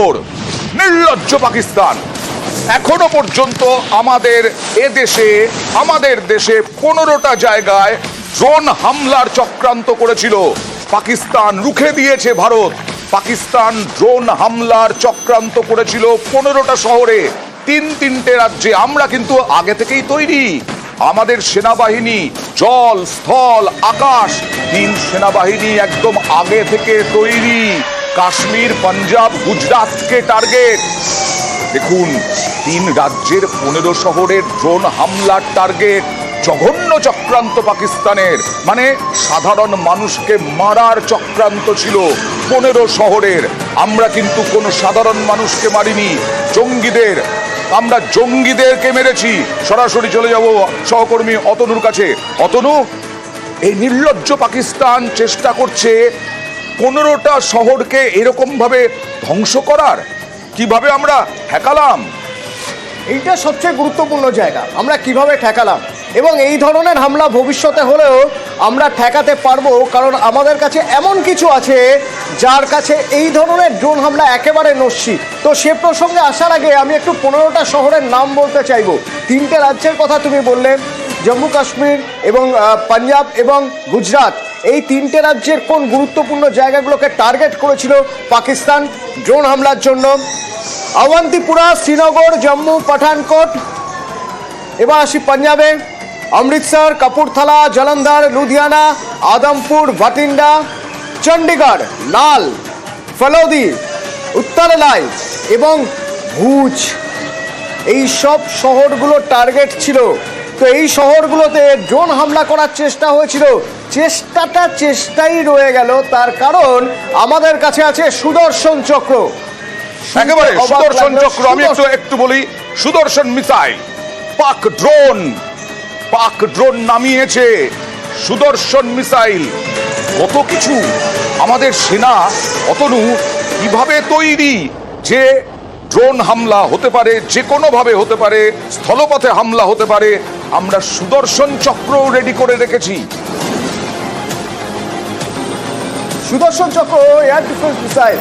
নির্লজ্জ পাকিস্তান। এখনও পর্যন্ত আমাদের এদেশে আমাদের দেশে পনেরোটা জায়গায় ড্রোন হামলার চক্রান্ত করেছিল। পাকিস্তান রুখে দিয়েছে ভারত। পাকিস্তান ড্রোন হামলার চক্রান্ত করেছিল পনেরোটা শহরে। তিন তিনটে রাজ্যে। আমরা কিন্তু আগে থেকেই তৈরি। আমাদের সেনাবাহিনী, জল, স্থল, আকাশ, তিন সেনাবাহিনী একদম আগে থেকে তৈরি। কাশ্মীর, পাঞ্জাব গুজরাটকে টার্গেট দেখুন, তিন রাজ্যের পনেরো শহরের ড্রোন হামলার টার্গেট জঘন্য চক্রান্ত পাকিস্তানের মানে সাধারণ মানুষকে মারার চক্রান্ত ছিল পনেরো শহরের। আমরা কিন্তু কোনো সাধারণ মানুষকে মারিনি, জঙ্গিদের। আমরা জঙ্গিদেরকে মেরেছি। সরাসরি চলে যাব সহকর্মী অতনুর কাছে। অতনু, এই নির্লজ্জ পাকিস্তান চেষ্টা করছে পনেরোটা শহরকে এরকম ভাবে ধ্বংস করার? কীভাবে আমরা ঠেকালাম? এইটা সবচেয়ে গুরুত্বপূর্ণ জায়গা। আমরা কীভাবে ঠেকালাম? এবং এই ধরনের হামলা ভবিষ্যতে হলেও আমরা ঠেকাতে পারব, কারণ আমাদের কাছে এমন কিছু আছে যার কাছে এই ধরনের ড্রোন হামলা একেবারে নস্যি। তো সে প্রসঙ্গে আসার আগে আমি একটু পনেরোটা শহরের নাম বলতে চাইব। তিনটে রাজ্যের কথা তুমি বললে, জম্মু কাশ্মীর এবং পাঞ্জাব এবং গুজরাট। এই তিনটে রাজ্যের কোন গুরুত্বপূর্ণ জায়গাগুলোকে টার্গেট করেছিল পাকিস্তান? ড্রোন হামলার জন্য। আওয়ান্তিপুরা, শ্রীনগর, জম্মু, পাঠানকোট। এবার আসি পাঞ্জাবে। অমৃতসর কাপুরথালা জলন্ধর, লুধিয়ানা, আদমপুর, ভাটিন্ডা চণ্ডীগড় লাল, ফলৌদি উত্তরলাই এবং ভুজ। এই সব শহরগুলো টার্গেট ছিল তো এই শহরগুলোতে ড্রোন হামলা করার চেষ্টা হয়েছিল। চেষ্টাটা চেষ্টাই রয়ে গেল তার কারণ আমাদের কাছে আছে সুদর্শন চক্র। একেবারে সুদর্শন চক্র আমি একটু একটু বলি Sudarshan missile Pak drone Pak drone নামিয়েছে। Sudarshan missile কত কিছু আমাদের সেনা অতনু কীভাবে তৈরি? যে ড্রোন হামলা হতে পারে যে কোনোভাবে হতে পারে স্থলপথে হামলা হতে পারে আমরা সুদর্শন চক্র রেডি করে রেখেছি। Sudarshan Chakra air defence missile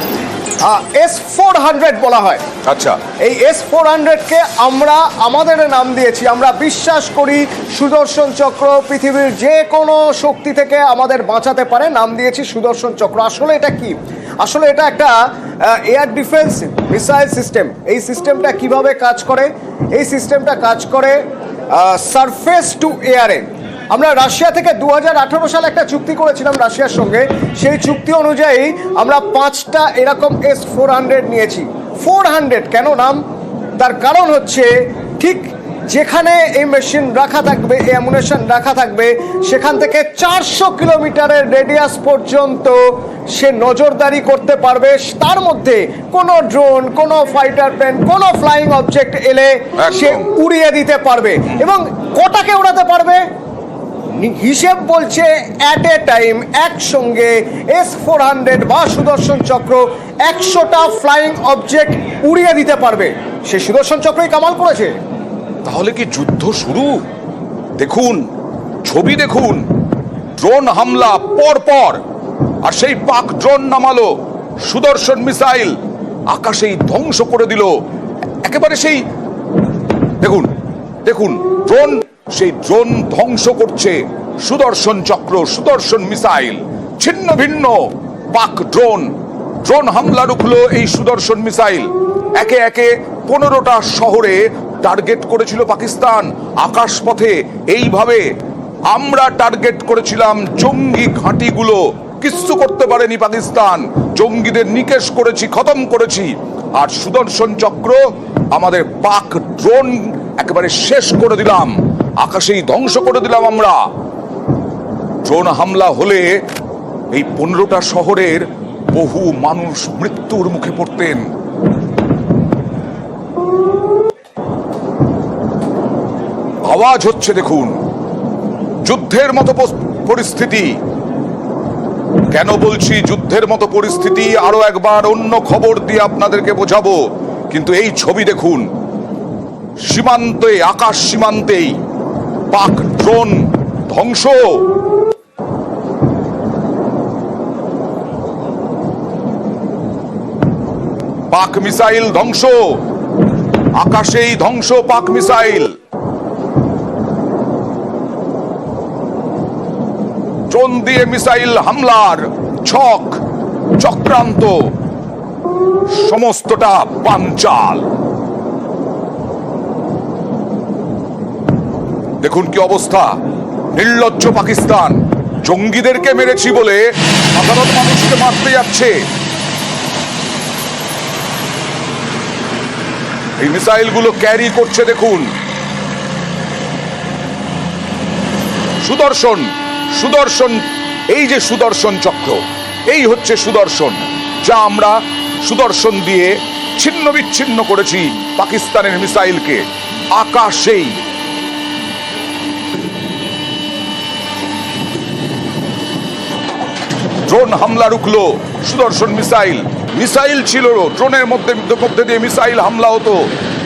S four hundred বলা হয়। আচ্ছা। এই এস ফোর হান্ড্রেডকে আমরা আমাদের নাম দিয়েছি। আমরা বিশ্বাস করি সুদর্শন চক্র পৃথিবীর যে কোনো শক্তি থেকে আমাদের বাঁচাতে পারে নাম দিয়েছি সুদর্শন চক্র। আসলে এটা কি? আসলে এটা একটা এয়ার ডিফেন্স মিসাইল সিস্টেম এই সিস্টেমটা কীভাবে কাজ করে? এই সিস্টেমটা কাজ করে সারফেস টু এয়ারে আমরা রাশিয়া থেকে দু সালে একটা চুক্তি করেছিলাম রাশিয়ার সঙ্গে। সেই চুক্তি অনুযায়ী আমরা পাঁচটা এরকম এস ফোর হান্ড্রেড নিয়েছি। ফোর হান্ড্রেড কেন নাম? তার কারণ হচ্ছে, ঠিক যেখানে এই মেশিন রাখা থাকবে এই অ্যামুনেশন রাখা থাকবে সেখান থেকে চারশো কিলোমিটারের রেডিয়াস পর্যন্ত সে নজরদারি করতে পারবে। তার মধ্যে কোনো ড্রোন কোনো ফাইটার প্লেন কোনো ফ্লাইং অবজেক্ট এলে সে উড়িয়ে দিতে পারবে এবং কটাকে উড়াতে পারবে? হিসেব বলছে অ্যাট এ টাইম একসঙ্গে এস ফোর হান্ড্রেড বা সুদর্শন চক্র একশোটা ফ্লাইং অবজেক্ট উড়িয়ে দিতে পারবে। সে সুদর্শন চক্রই কামাল করেছে। তাহলে কি যুদ্ধ শুরু? দেখুন, ছবি দেখুন। ড্রোন হামলা পর পর আর সেই পাক ড্রোন নামালো, সুদর্শন মিসাইল। আকাশেই ধ্বংস করে দিল। একেবারে সেই দেখুন দেখুন, ড্রোন, সেই ড্রোন ধ্বংস করছে। সুদর্শন চক্র, সুদর্শন মিসাইল, ছিন্ন ভিন্ন, পাক ড্রোন। ড্রোন হামলা রুখলো এই সুদর্শন মিসাইল। একে একে পনেরোটা শহরে টার্গেট করেছিল পাকিস্তান আকাশপথে। এইভাবে আমরা টার্গেট করেছিলাম জঙ্গি ঘাঁটিগুলো। কিচ্ছু করতে পারেনি পাকিস্তান। জঙ্গিদের নিকেশ করেছি, খতম করেছি। আর সুদর্শন চক্র, আমাদের পাক ড্রোন একেবারে শেষ করে দিলাম। আকাশেই ধ্বংস করে দিলাম আমরা। ড্রোন হামলা হলে এই পনেরোটা শহরের বহু মানুষ মৃত্যুর মুখে পড়তেন। আওয়াজ হচ্ছে দেখুন। যুদ্ধের মতো পরিস্থিতি। কেন বলছি যুদ্ধের মতো পরিস্থিতি? আরও একবার অন্য খবর দিয়ে আপনাদেরকে বোঝাবো। কিন্তু এই ছবি দেখুন। সীমান্তে, আকাশ সীমান্তেই পাক ড্রোন ধ্বংস। পাক মিসাইল ধ্বংস। আকাশেই ধ্বংস পাক মিসাইল। ড্রোন দিয়ে মিসাইল হামলার ছক, চক্রান্ত, সমস্তটা পাঞ্চাল। দেখুন কি অবস্থা। নির্লজ্জ পাকিস্তান, জঙ্গিদেরকে মেরেছি বলে সাধারণ মানুষকে মারতে যাচ্ছে। এই মিসাইলগুলো ক্যারি করছে, দেখুন। সুদর্শন সুদর্শন, এই যে সুদর্শন চক্র, এই হচ্ছে সুদর্শন, যা আমরা সুদর্শন দিয়ে ছিন্ন বিচ্ছিন্ন করেছি পাকিস্তানের মিসাইলকে, আকাশেই। ড্রোন হামলা রুখলো, সুদর্শন মিসাইল মিসাইল ছিল, ড্রোনের মধ্যে মধ্যে দিয়ে মিসাইল হামলা হতো।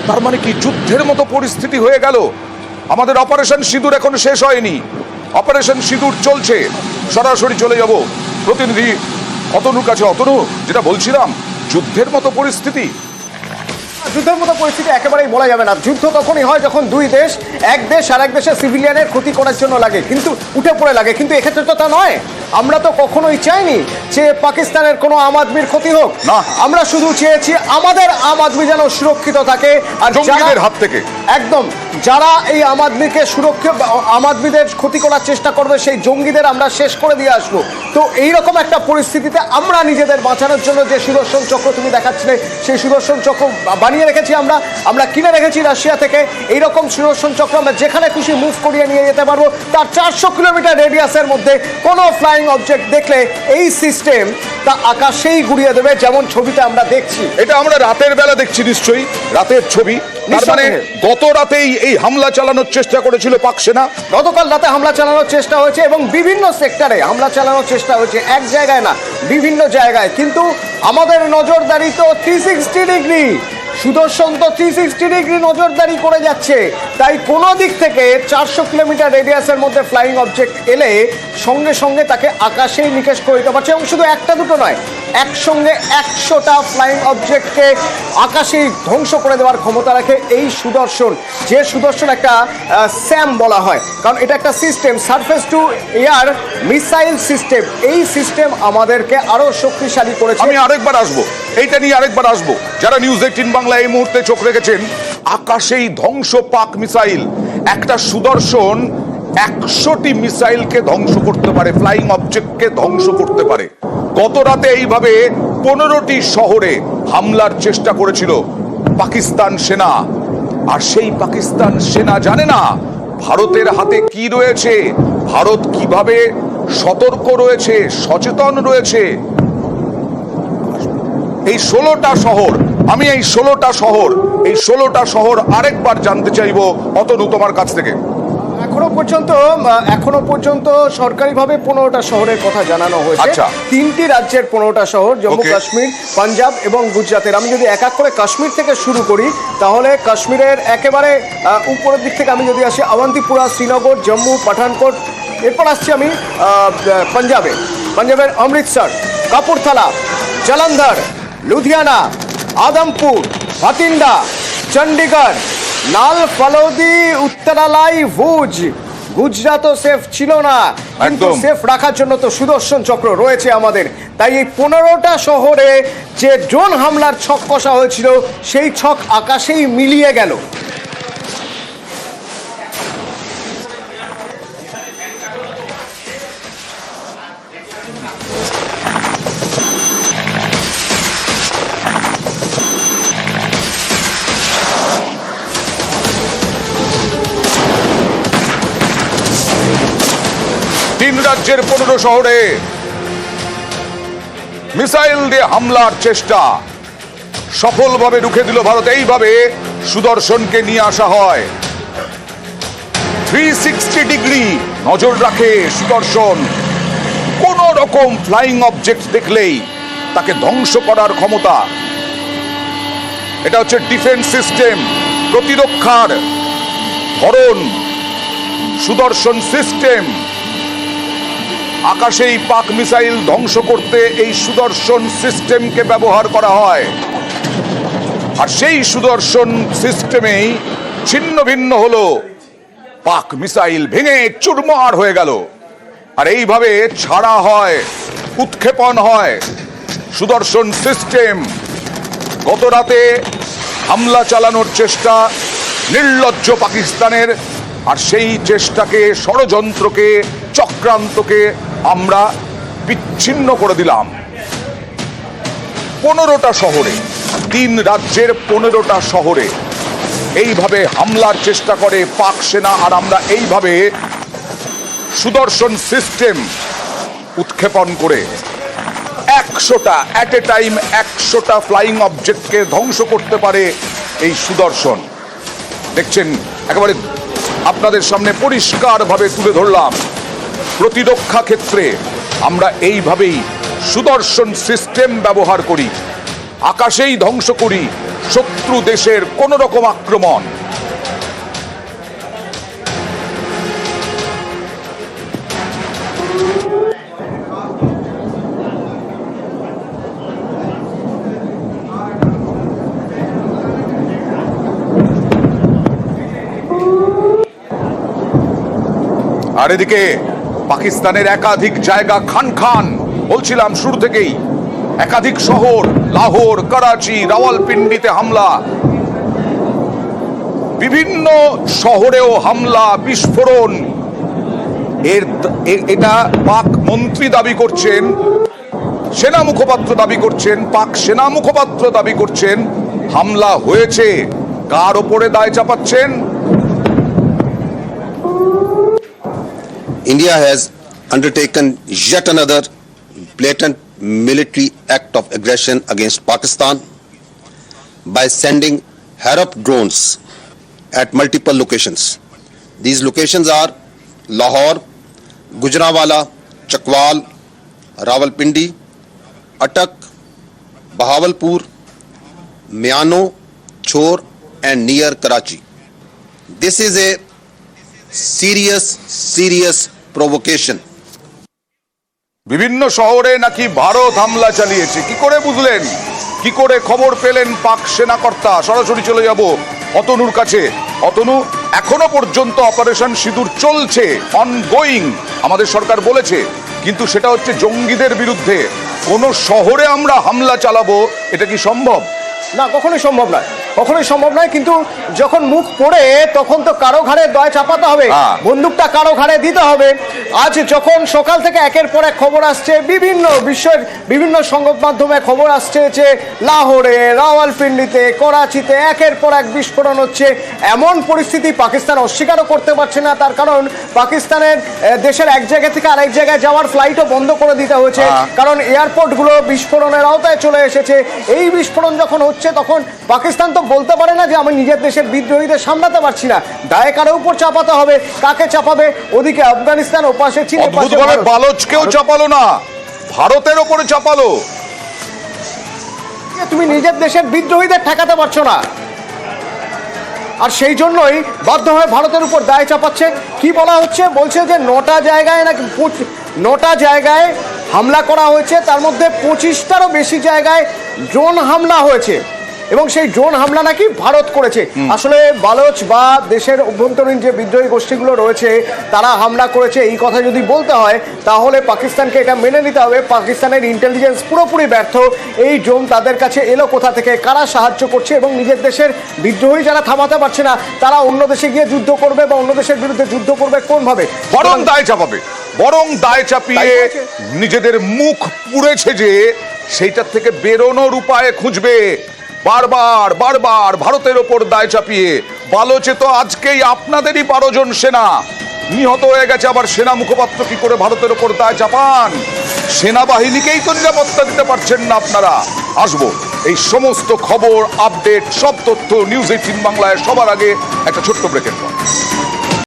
তার মানে কি যুদ্ধের মতো পরিস্থিতি হয়ে গেল? আমাদের অপারেশন সিঁদুর এখন শেষ হয়নি। অপারেশন সিঁদুর চলছে। সরাসরি চলে যাব। প্রতিনিধি, অতনুর কাছে। অতনু, যেটা বলছিলাম, যুদ্ধের মতো পরিস্থিতি। যুদ্ধের মতো পরিস্থিতি একেবারেই বলা যাবে না। যুদ্ধ তখনই হয় যখন দুই দেশ, এক দেশ আর এক দেশের সিভিলিয়ানের ক্ষতি করার জন্য লাগে। কিন্তু উঠে পড়ে লাগে। কিন্তু এক্ষেত্রে তো তা নয়। আমরা তো কখনোই চাইনি যে পাকিস্তানের কোনো আম আদমির ক্ষতি হোক। না। আমরা শুধু চেয়েছি আমাদের আম আদমি যেন সুরক্ষিত থাকে আর জঙ্গিদের হাত থেকে। একদম। যারা এই আম আদমিকে সুরক্ষা আম আদমিদের ক্ষতি করার চেষ্টা করবে সেই জঙ্গিদের আমরা শেষ করে দিয়ে আসব। তো এইরকম একটা পরিস্থিতিতে আমরা নিজেদের বাঁচানোর জন্য যে সুদর্শন চক্র তুমি দেখাচ্ছিলে সেই সুদর্শন চক্র বানিয়ে রেখেছি আমরা। আমরা কিনে রেখেছি রাশিয়া থেকে। এইরকম সুদর্শন চক্র আমরা যেখানে খুশি মুভ করিয়ে নিয়ে যেতে পারব। তার চারশো কিলোমিটার রেডিয়াসের মধ্যে কোনো ফ্লাইং অবজেক্ট দেখলে এই সিস্টেম তা আকাশেই গুড়িয়ে দেবে যেমন ছবিতে আমরা দেখছি। এটা আমরা রাতের বেলা দেখছি নিশ্চয়ই রাতের ছবি। তার মানে গত রাতেই এই হামলা চালানোর চেষ্টা করেছিল পাক সেনা। গতকাল রাতে হামলা চালানোর চেষ্টা হয়েছে এবং বিভিন্ন সেক্টরে হামলা চালানোর চেষ্টা হয়েছে এক জায়গায় না বিভিন্ন জায়গায়। কিন্তু আমাদের নজরদারি তো থ্রি সিক্সটি ডিগ্রি সুদর্শন তো থ্রি সিক্সটি ডিগ্রি নজরদারি করে যাচ্ছে। তাই কোনো দিক থেকে চারশো কিলোমিটার রেডিয়াসের মধ্যে ফ্লাইং অবজেক্ট এলে সঙ্গে সঙ্গে তাকে আকাশেই নিকেশ করে দিতে পারছে। এবং শুধু একটা দুটো নয়, একসঙ্গে একশোটা ফ্লাইং অবজেক্টকে আকাশেই ধ্বংস করে দেওয়ার ক্ষমতা রাখে এই সুদর্শন, যে সুদর্শন একটা স্যাম বলা হয়। কারণ এটা একটা system surface to air missile system এই সিস্টেম আমাদেরকে আরও শক্তিশালী করেছে। আমি আরেকবার আসব। এইটা নিয়ে আরেকবার আসব। যারা নিউজ এইটিন বাংলা এই মুহূর্তে চোখ রেখেছেন, আকাশেই ধ্বংস পাক মিসাইল। একটা সুদর্শন একশোটি মিসাইলকে ধ্বংস করতে পারে, ফ্লাইং অবজেক্টকে ধ্বংস করতে পারে। গত রাতে এইভাবে পনেরোটি শহরে হামলার চেষ্টা করেছিল পাকিস্তান সেনা। আর সেই পাকিস্তান সেনা জানে না ভারতের হাতে কি রয়েছে, ভারত কীভাবে সতর্ক রয়েছে, সচেতন রয়েছে। এই ষোলোটা শহর আমি এই ষোলোটা শহর এই ষোলোটা শহর আরেকবার জানতে চাইব অতনু তোমার কাছ থেকে। এখনও পর্যন্ত এখনও পর্যন্ত সরকারিভাবে পনেরোটা শহরের কথা জানানো হয়েছে। আচ্ছা। তিনটি রাজ্যের পনেরোটা শহর জম্মু কাশ্মীর পাঞ্জাব এবং গুজরাতের। আমি যদি এক এক করে কাশ্মীর থেকে শুরু করি তাহলে কাশ্মীরের একেবারে উপরের দিক থেকে আমি যদি আসি আওয়ান্তিপুরা শ্রীনগর জম্মু পাঠানকোট এরপর আসছি আমি পাঞ্জাবে। পাঞ্জাবের অমৃতসর কাপুরথালা জলন্ধর লুধিয়ানা আদমপুর ভাতিন্ডা চণ্ডীগড় লাল ফালৌদি উত্তরালাই ভুজ। গুজরাতও সেফ ছিল না কিন্তু সেফ রাখার জন্য তো সুদর্শন চক্র রয়েছে আমাদের। তাই এই পনেরোটা শহরে যে ড্রোন হামলার ছক কষা হয়েছিল সেই ছক আকাশেই মিলিয়ে গেল। রাজ্যের পনেরো শহরে মিসাইল দিয়ে হামলার চেষ্টা। সফলভাবে রুখে দিল ভারত। এইভাবে সুদর্শনকে নিয়ে আসা হয়। থ্রি সিক্সটি ডিগ্রি নজর রাখে সুদর্শন। কোন রকম ফ্লাইং অবজেক্ট দেখলেই তাকে ধ্বংস করার ক্ষমতা। এটা হচ্ছে ডিফেন্স সিস্টেম প্রতিরক্ষার ধরন, সুদর্শন সিস্টেম আকাশেই পাক মিসাইল ধ্বংস করতে এই সুদর্শন সিস্টেমকে ব্যবহার করা হয়। আর সেই সুদর্শন সিস্টেমেই ছিন্ন ভিন্ন হলো। পাক মিসাইল ভেঙে চুরমার হয়ে গেল। আর এইভাবে ছাড়া হয়, উৎক্ষেপণ হয়। সুদর্শন সিস্টেম গত রাতে হামলা চালানোর চেষ্টা নির্লজ্জ পাকিস্তানের, আর সেই চেষ্টাকে ষড়যন্ত্রকে, চক্রান্তকে আমরা বিচ্ছিন্ন করে দিলাম। পনেরোটা শহরে, তিন রাজ্যের পনেরোটা শহরে এইভাবে হামলার চেষ্টা করে পাক সেনা, আর আমরা এইভাবে সুদর্শন সিস্টেম উৎক্ষেপণ করে একশোটা অ্যাট এ টাইম একশোটা ফ্লাইং অবজেক্টকে ধ্বংস করতে পারে এই সুদর্শন। দেখছেন, একেবারে আপনাদের সামনে পরিষ্কারভাবে তুলে ধরলাম। প্রতিরক্ষা ক্ষেত্রে আমরা এইভাবেই সুদর্শন সিস্টেম ব্যবহার করি। আকাশেই ধ্বংস করি, শত্রু দেশের কোন রকম আক্রমণ। আর এদিকে পাকিস্তানের একাধিক জায়গা খান খান। বলছিলাম শুরু থেকেই, একাধিক শহর, লাহোর, করাচি, রাওয়ালপিন্ডিতে হামলা। বিভিন্ন শহরেও হামলা, বিস্ফোরণ। এর এটা পাক মন্ত্রী দাবি করছেন, সেনা মুখপাত্র দাবি করছেন, পাক সেনা মুখপাত্র দাবি করছেন, হামলা হয়েছে। কার ওপরে দায় চাপাচ্ছেন? India has undertaken yet another blatant military act of aggression against Pakistan by sending Harap drones at multiple locations. These locations are Lahore, Gujranwala, Chakwal, Rawalpindi, Atak, Bahawalpur, Miano, Chor and near Karachi. This is a serious, serious provocation বিভিন্ন শহরে নাকি ভারত হামলা চালিয়েছে? কি করে বুঝলেন? কি করে খবর পেলেন পাক সেনাকর্তা? সরাসরি চলে যাব অতনুর কাছে। অতনু এখনও পর্যন্ত অপারেশন সিঁদুর চলছে অনগোয়িং আমাদের সরকার বলেছে। কিন্তু সেটা হচ্ছে জঙ্গিদের বিরুদ্ধে। কোন শহরে আমরা হামলা চালাবো এটা কি সম্ভব? না কখনোই সম্ভব নয়। কখনোই সম্ভব নয় কিন্তু যখন মুখ পড়ে তখন তো কারও ঘাড়ে দয় চাপাতে হবে হ্যাঁ। বন্দুকটা কারও ঘাড়ে দিতে হবে আজ যখন সকাল থেকে একের পর এক খবর আসছে বিভিন্ন বিশ্বের বিভিন্ন সংবাদ মাধ্যমে খবর আসছে যে লাহোরে রাওয়ালপিন্ডিতে করাচিতে একের পর এক বিস্ফোরণ হচ্ছে এমন পরিস্থিতি পাকিস্তান অস্বীকারও করতে পারছে না তার কারণ পাকিস্তানের দেশের এক জায়গা থেকে আরেক জায়গায় যাওয়ার ফ্লাইটও বন্ধ করে দিতে হয়েছে হ্যাঁ। কারণ এয়ারপোর্টগুলো বিস্ফোরণের আওতায় চলে এসেছে এই বিস্ফোরণ যখন হচ্ছে তখন পাকিস্তান তো বলতে পারে না যে আমি নিজের দেশের বিদ্রোহীদের সামলাতে পারছি না। দায় কারও উপর চাপাতে হবে কাকে চাপাবে? ওদিকে আফগানিস্তান ওপাশে চীন। বালোচকেও চাপালো না। ভারতের ওপরে চাপালো। তুমি নিজের দেশের বিদ্রোহীদের ঠেকাতে পারছ না। আর সেই জন্যই বাধ্য হয়ে ভারতের উপর দায় চাপাচ্ছে। কি বলা হচ্ছে? বলছে যে নটা জায়গায় নাকি নটা জায়গায় হামলা করা হয়েছে। তার মধ্যে পঁচিশটারও বেশি জায়গায় ড্রোন হামলা হয়েছে। এবং সেই ড্রোন হামলা নাকি ভারত করেছে। আসলে বালোচ বা দেশের অভ্যন্তরীণ যে বিদ্রোহী গোষ্ঠীগুলো রয়েছে তারা হামলা করেছে এই কথা যদি বলতে হয় তাহলে পাকিস্তানকে এটা মেনে নিতে হবে। পাকিস্তানের ইন্টেলিজেন্স পুরোপুরি ব্যর্থ। এই ড্রোন তাদের কাছে এলো কোথা থেকে কারা সাহায্য করছে এবং নিজের দেশের বিদ্রোহী যারা থামাতে পারছে না তারা অন্য দেশে গিয়ে যুদ্ধ করবে বা অন্য দেশের বিরুদ্ধে যুদ্ধ করবে কোনভাবে? বরং দায় চাপাবে। বরং দায় চাপিয়ে নিজেদের মুখ পুড়েছে যে সেইটার থেকে বেরোনোর উপায় খুঁজবে। বারবার বারবার ভারতের ওপর দায় চাপিয়ে বালোচে তো আজকেই আপনাদেরই বারো জন সেনা। নিহত হয়ে গেছে আবার সেনা মুখপাত্র কি করে ভারতের ওপর দায় চাপান? সেনাবাহিনীকেই তো নিরাপত্তা দিতে পারছেন না আপনারা। আসব, এই সমস্ত খবর, আপডেট, সব তথ্য, নিউজ এইটিন বাংলায় সবার আগে একটা ছোট্ট ব্রেকের পর।